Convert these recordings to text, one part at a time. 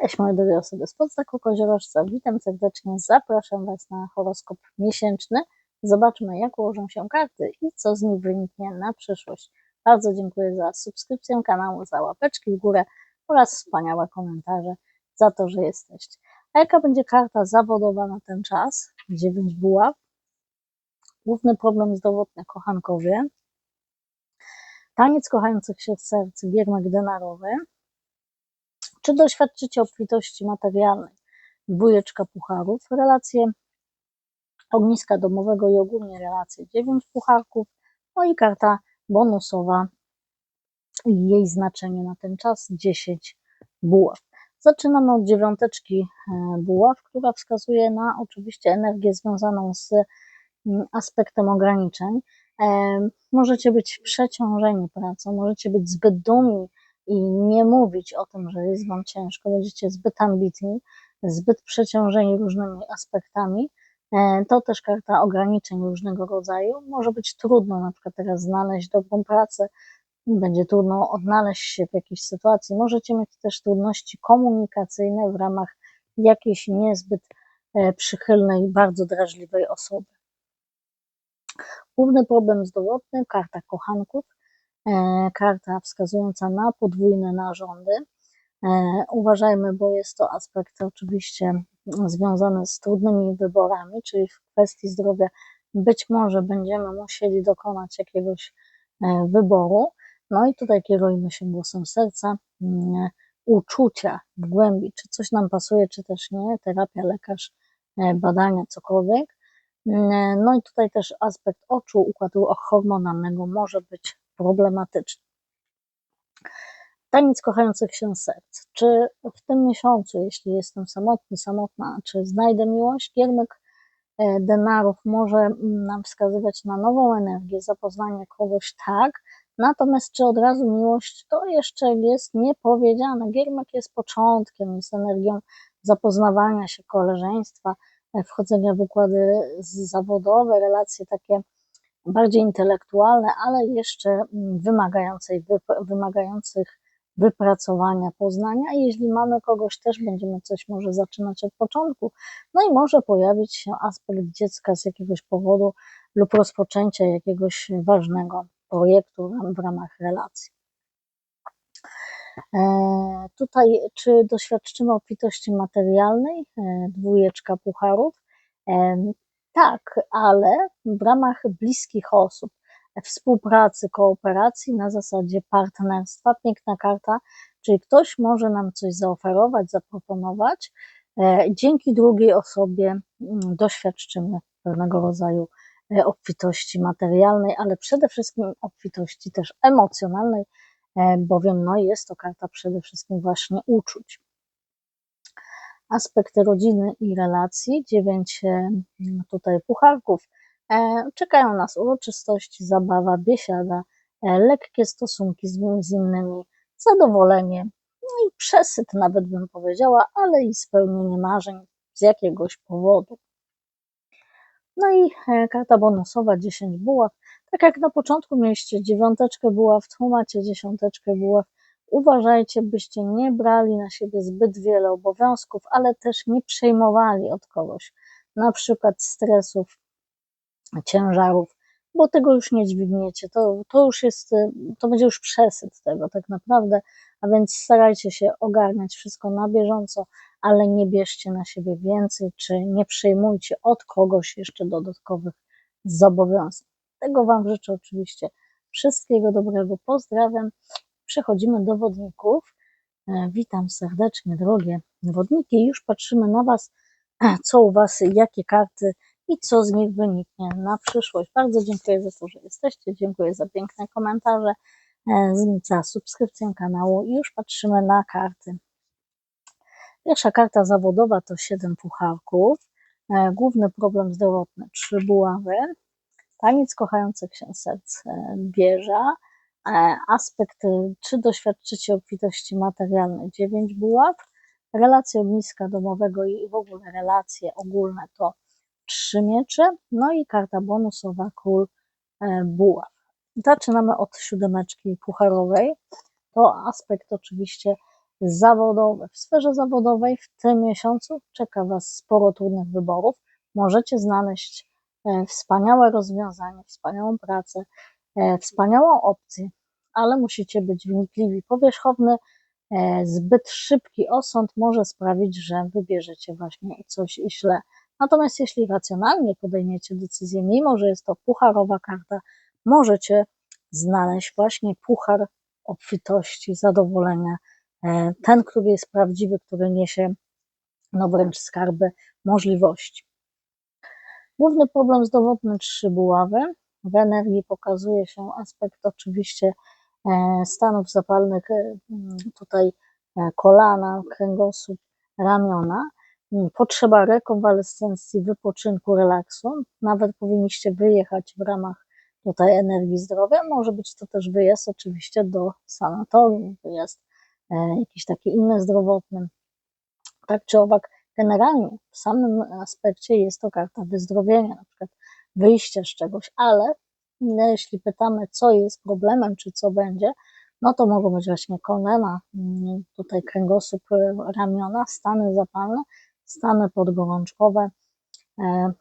Cześć moi drogie osoby z podznaku Koziorożca, witam serdecznie, zapraszam Was na horoskop miesięczny. Zobaczmy jak ułożą się karty i co z nich wyniknie na przyszłość. Bardzo dziękuję za subskrypcję kanału, za łapeczki w górę oraz wspaniałe komentarze, za to, że jesteście. A jaka będzie karta zawodowa na ten czas? 9 buław. Główny problem zdrowotny kochankowie. Taniec kochających się serc, giermek denarowy czy doświadczycie obfitości materialnej? Dwójeczka pucharów, relacje ogniska domowego i ogólnie relacje 9 pucharków, no i karta bonusowa i jej znaczenie na ten czas 10 buław. Zaczynamy od dziewiąteczki e, buław, która wskazuje na oczywiście energię związaną z mm, aspektem ograniczeń. E, możecie być przeciążeni pracą, możecie być zbyt dumni i nie mówić o tym, że jest Wam ciężko, będziecie zbyt ambitni, zbyt przeciążeni różnymi aspektami, e, to też karta ograniczeń różnego rodzaju. Może być trudno na przykład teraz znaleźć dobrą pracę, będzie trudno odnaleźć się w jakiejś sytuacji. Możecie mieć też trudności komunikacyjne w ramach jakiejś niezbyt e, przychylnej, bardzo drażliwej osoby. Główny problem zdrowotny, karta kochanków, karta wskazująca na podwójne narządy. E, uważajmy, bo jest to aspekt oczywiście związany z trudnymi wyborami, czyli w kwestii zdrowia być może będziemy musieli dokonać jakiegoś e, wyboru. No i tutaj kierujmy się głosem serca, mm, uczucia w głębi, czy coś nam pasuje, czy też nie, terapia, lekarz, badania, cokolwiek. Mm, no i tutaj też aspekt oczu, układu hormonalnego może być problematyczny. Taniec kochających się serc. Czy w tym miesiącu, jeśli jestem samotny, samotna, czy znajdę miłość? Giermek e, denarów może nam wskazywać na nową energię, zapoznanie kogoś tak, natomiast czy od razu miłość, to jeszcze jest niepowiedziane. Giermek jest początkiem, jest energią zapoznawania się, koleżeństwa, e, wchodzenia w układy zawodowe, relacje takie bardziej intelektualne, ale jeszcze mm, wymagających wypracowania, poznania. Jeśli mamy kogoś, też będziemy coś może zaczynać od początku. No i może pojawić się aspekt dziecka z jakiegoś powodu lub rozpoczęcia jakiegoś ważnego projektu w ramach relacji. E, tutaj, czy doświadczymy obfitości materialnej? E, dwójeczka pucharów. Tak, ale w ramach bliskich osób, współpracy, kooperacji na zasadzie partnerstwa. Piękna karta, czyli ktoś może nam coś zaoferować, zaproponować. E, dzięki drugiej osobie mm, doświadczymy pewnego rodzaju e, obfitości materialnej, ale przede wszystkim obfitości też emocjonalnej, e, bowiem no, jest to karta przede wszystkim właśnie uczuć aspekty rodziny i relacji, dziewięć e, tutaj pucharków. E, czekają nas uroczystości, zabawa, biesiada, e, lekkie stosunki z, innymi, zadowolenie, no i przesyt nawet bym powiedziała, ale i spełnienie marzeń z jakiegoś powodu. No i karta bonusowa 10 buław. Tak jak na początku mieliście dziewiąteczkę buław, tu macie dziesiąteczkę buław, Uważajcie, byście nie brali na siebie zbyt wiele obowiązków, ale też nie przejmowali od kogoś, na przykład stresów, ciężarów, bo tego już nie dźwigniecie. To, to już jest, to będzie już przesyt tego tak naprawdę, a więc starajcie się ogarniać wszystko na bieżąco, ale nie bierzcie na siebie więcej, czy nie przejmujcie od kogoś jeszcze dodatkowych zobowiązań. Tego Wam życzę oczywiście wszystkiego dobrego. Pozdrawiam Przechodzimy do wodników. E, witam serdecznie, drogie wodniki. Już patrzymy na Was, e, co u Was, jakie karty i co z nich wyniknie na przyszłość. Bardzo dziękuję za to, że jesteście. Dziękuję za piękne komentarze, e, za subskrypcję kanału. I już patrzymy na karty. Pierwsza karta zawodowa to 7 pucharków. Główny problem zdrowotny 3 buławy. Taniec kochających się serc wieża aspekt, y, czy doświadczycie obfitości materialnej 9 buław, relacje ogniska domowego i w ogóle relacje ogólne to 3 miecze, no i karta bonusowa król e, buław. Zaczynamy od siódemeczki pucharowej. To aspekt oczywiście zawodowe. W sferze zawodowej w tym miesiącu czeka Was sporo trudnych wyborów. Możecie znaleźć e, wspaniałe rozwiązanie, wspaniałą pracę, e, wspaniałą opcję, ale musicie być wnikliwi. Powierzchowny, e, zbyt szybki osąd może sprawić, że wybierzecie właśnie coś źle. Natomiast jeśli racjonalnie podejmiecie decyzję, mimo że jest to pucharowa karta, możecie znaleźć właśnie puchar obfitości, zadowolenia, e, ten, który jest prawdziwy, który niesie no wręcz skarby możliwości. Główny problem zdrowotny trzy buławy. W energii pokazuje się aspekt oczywiście e, stanów zapalnych e, tutaj kolana, kręgosłup, ramiona. Potrzeba rekonwalescencji, wypoczynku, relaksu. Nawet powinniście wyjechać w ramach tutaj energii zdrowia. Może być to też wyjazd oczywiście do sanatorium, wyjazd e, jakiś taki inny zdrowotny. Tak czy owak, generalnie w samym aspekcie jest to karta wyzdrowienia, na przykład wyjścia z czegoś, ale jeśli pytamy, co jest problemem, czy co będzie, no to mogą być właśnie kolana, mm, tutaj kręgosłup, e, ramiona, stany zapalne, stany podgorączkowe, e,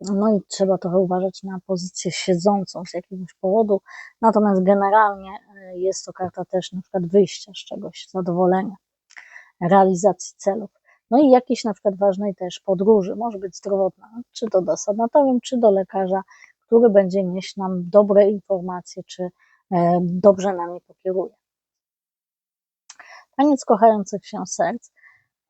no i trzeba trochę uważać na pozycję siedzącą z jakiegoś powodu. Natomiast generalnie e, jest to karta też na przykład wyjścia z czegoś, zadowolenia, realizacji celów. No i jakiejś na przykład ważnej też podróży, może być zdrowotna, czy to do sanatorium, czy do lekarza, który będzie nieść nam dobre informacje, czy e, dobrze nami pokieruje. Taniec kochających się serc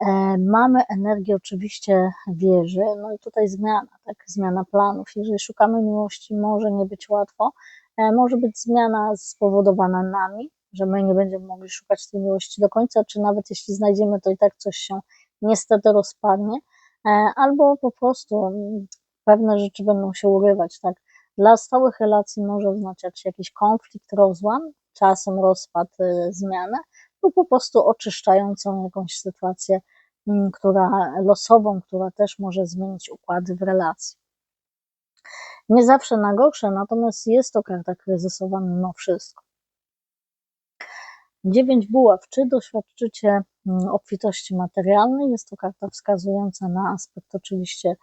E, mamy energię oczywiście wieży, no i tutaj zmiana, tak, zmiana planów. Jeżeli szukamy miłości, może nie być łatwo, e, może być zmiana spowodowana nami, że my nie będziemy mogli szukać tej miłości do końca, czy nawet jeśli znajdziemy, to i tak coś się niestety rozpadnie, e, albo po prostu mm, pewne rzeczy będą się urywać, tak. Dla stałych relacji może oznaczać jakiś konflikt, rozłam, czasem rozpad, zmianę, lub po prostu oczyszczającą jakąś sytuację, mm, która losową, która też może zmienić układy w relacji. Nie zawsze na gorsze, natomiast jest to karta kryzysowa mimo wszystko. Dziewięć buław. Czy doświadczycie mm, obfitości materialnej? Jest to karta wskazująca na aspekt oczywiście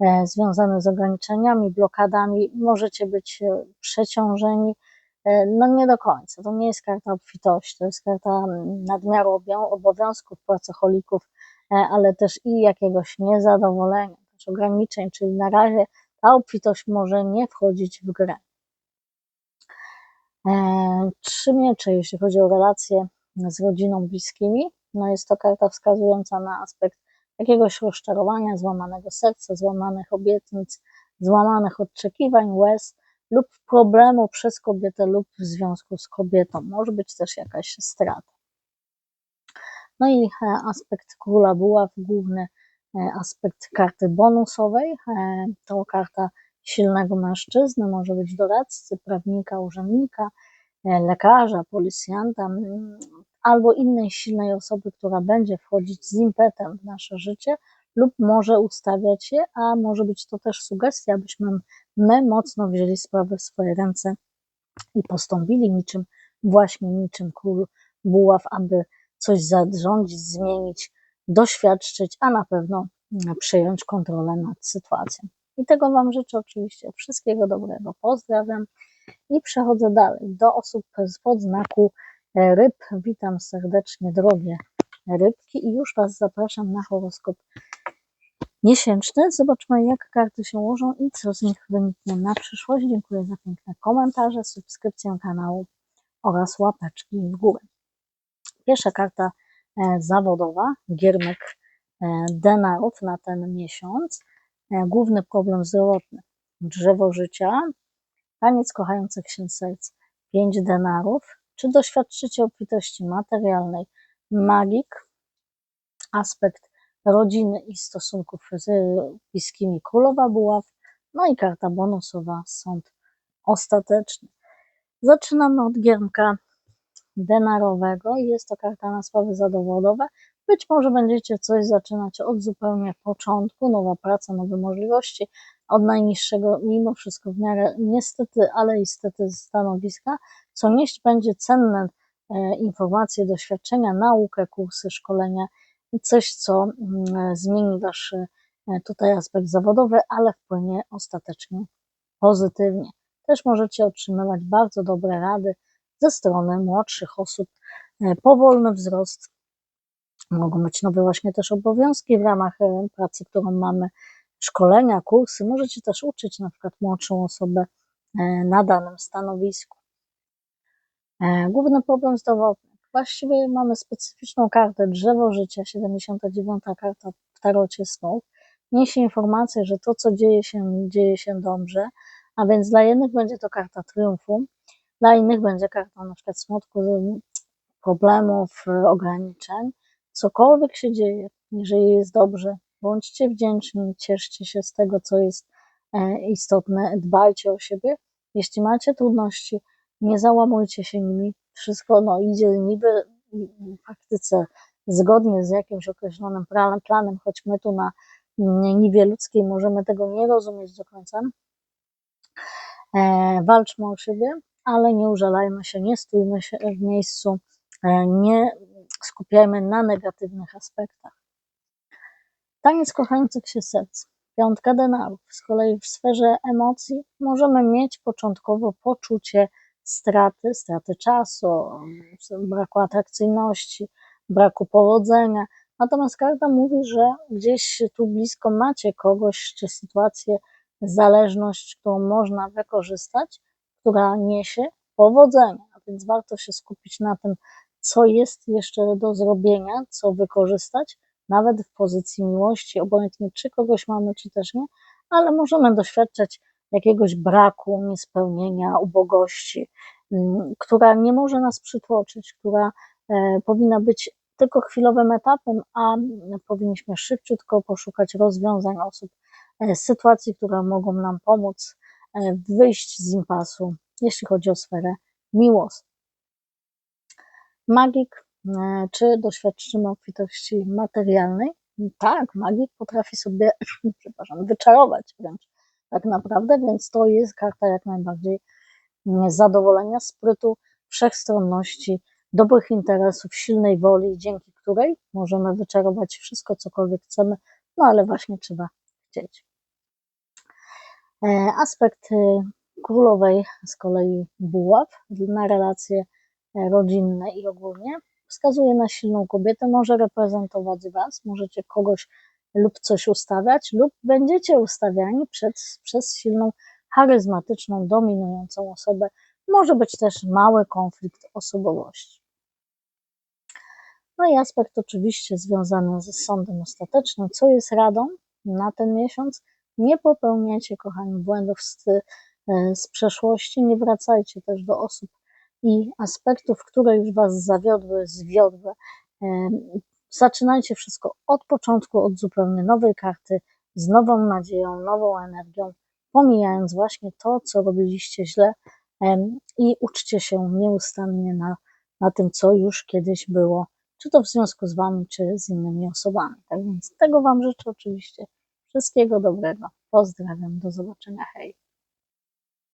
e, związany z ograniczeniami, blokadami. Możecie być e, przeciążeni, E, no nie do końca. To nie jest karta obfitości, to jest karta mm, nadmiaru obowiązków pracocholików, ale też i jakiegoś niezadowolenia, też ograniczeń, czyli na razie ta obfitość może nie wchodzić w grę. E, trzy miecze, jeśli chodzi o relacje z rodziną, bliskimi, no jest to karta wskazująca na aspekt jakiegoś rozczarowania, złamanego serca, złamanych obietnic, złamanych oczekiwań, łez, lub problemu przez kobietę lub w związku z kobietą. Może być też jakaś strata. No i e, aspekt króla buław, główny e, aspekt karty bonusowej. To karta silnego mężczyzny, może być doradcy, prawnika, urzędnika, lekarza, policjanta, albo innej silnej osoby, która będzie wchodzić z impetem w nasze życie, lub może ustawiać je, a może być to też sugestia, abyśmy my mocno wzięli sprawę w swoje ręce i postąpili niczym, właśnie niczym król buław, aby coś zarządzić, zmienić, doświadczyć, a na pewno przejąć kontrolę nad sytuacją. I tego Wam życzę oczywiście wszystkiego dobrego. Pozdrawiam i przechodzę dalej do osób z znaku ryb. Witam serdecznie, drogie rybki, i już Was zapraszam na horoskop miesięczny. Zobaczmy, jak karty się ułożą i co z nich wyniknie na przyszłość. Dziękuję za piękne komentarze, subskrypcję kanału oraz łapeczki w górę. Pierwsza karta e, zawodowa, giermek e, denarów na ten miesiąc. E, główny problem zdrowotny, drzewo życia, taniec kochających się serc, denarów. Czy doświadczycie obfitości materialnej? Magik, aspekt rodziny i stosunków z bliskimi królowa buław, no i karta bonusowa sąd ostateczny. Zaczynamy od giermka denarowego. Jest to karta na sprawy zawodowe. Być może będziecie coś zaczynać od zupełnie początku, nowa praca, nowe możliwości, od najniższego, mimo wszystko w miarę niestety, ale istety stanowiska, co nieść będzie cenne e, informacje, doświadczenia, naukę, kursy, szkolenia, coś, co mm, zmieni Wasz e, tutaj aspekt zawodowy, ale wpłynie ostatecznie pozytywnie. Też możecie otrzymywać bardzo dobre rady ze strony młodszych osób, e, powolny wzrost. Mogą być nowe właśnie też obowiązki w ramach pracy, którą mamy, szkolenia, kursy. Możecie też uczyć na przykład młodszą osobę na danym stanowisku. E, główny problem zdrowotny. Właściwie mamy specyficzną kartę drzewo życia, 79 karta w tarocie snów. Niesie informację, że to, co dzieje się, dzieje się dobrze, a więc dla jednych będzie to karta triumfu, dla innych będzie karta na przykład smutku, problemów, ograniczeń. Cokolwiek się dzieje, jeżeli jest dobrze, bądźcie wdzięczni, cieszcie się z tego, co jest e, istotne, dbajcie o siebie. Jeśli macie trudności, nie załamujcie się nimi. Wszystko no, idzie niby w praktyce zgodnie z jakimś określonym planem, choć my tu na niwie ludzkiej możemy tego nie rozumieć do końca. E, walczmy o siebie, ale nie użalajmy się, nie stójmy się w miejscu, nie skupiajmy na negatywnych aspektach. Taniec kochających się serc. Piątka denarów. Z kolei w sferze emocji możemy mieć początkowo poczucie straty, straty czasu, braku atrakcyjności, braku powodzenia. Natomiast karta mówi, że gdzieś tu blisko macie kogoś czy sytuację, zależność, którą można wykorzystać, która niesie powodzenie. A więc warto się skupić na tym, co jest jeszcze do zrobienia, co wykorzystać, nawet w pozycji miłości, obojętnie czy kogoś mamy, czy też nie, ale możemy doświadczać jakiegoś braku, niespełnienia, ubogości, mm, która nie może nas przytłoczyć, która e, powinna być tylko chwilowym etapem, a powinniśmy szybciutko poszukać rozwiązań osób, e, sytuacji, które mogą nam pomóc e, wyjść z impasu, jeśli chodzi o sferę miłosną. Magik, czy doświadczymy obfitości materialnej? Tak, magik potrafi sobie, przepraszam, wyczarować wręcz tak naprawdę, więc to jest karta jak najbardziej zadowolenia, sprytu, wszechstronności, dobrych interesów, silnej woli, dzięki której możemy wyczarować wszystko, cokolwiek chcemy, no ale właśnie trzeba chcieć. E, aspekt y, królowej z kolei buław na relacje e, rodzinne i ogólnie wskazuje na silną kobietę, może reprezentować Was, możecie kogoś lub coś ustawiać, lub będziecie ustawiani przed, przez silną, charyzmatyczną, dominującą osobę. Może być też mały konflikt osobowości. No i aspekt oczywiście związany ze sądem ostatecznym. Co jest radą na ten miesiąc? Nie popełniajcie, kochani, błędów z, e, z przeszłości, nie wracajcie też do osób i aspektów, które już Was zawiodły, zwiodły. E, Zaczynajcie wszystko od początku, od zupełnie nowej karty, z nową nadzieją, nową energią, pomijając właśnie to, co robiliście źle i uczcie się nieustannie na, na tym, co już kiedyś było, czy to w związku z Wami, czy z innymi osobami. Tak więc tego Wam życzę oczywiście. Wszystkiego dobrego. Pozdrawiam. Do zobaczenia. Hej.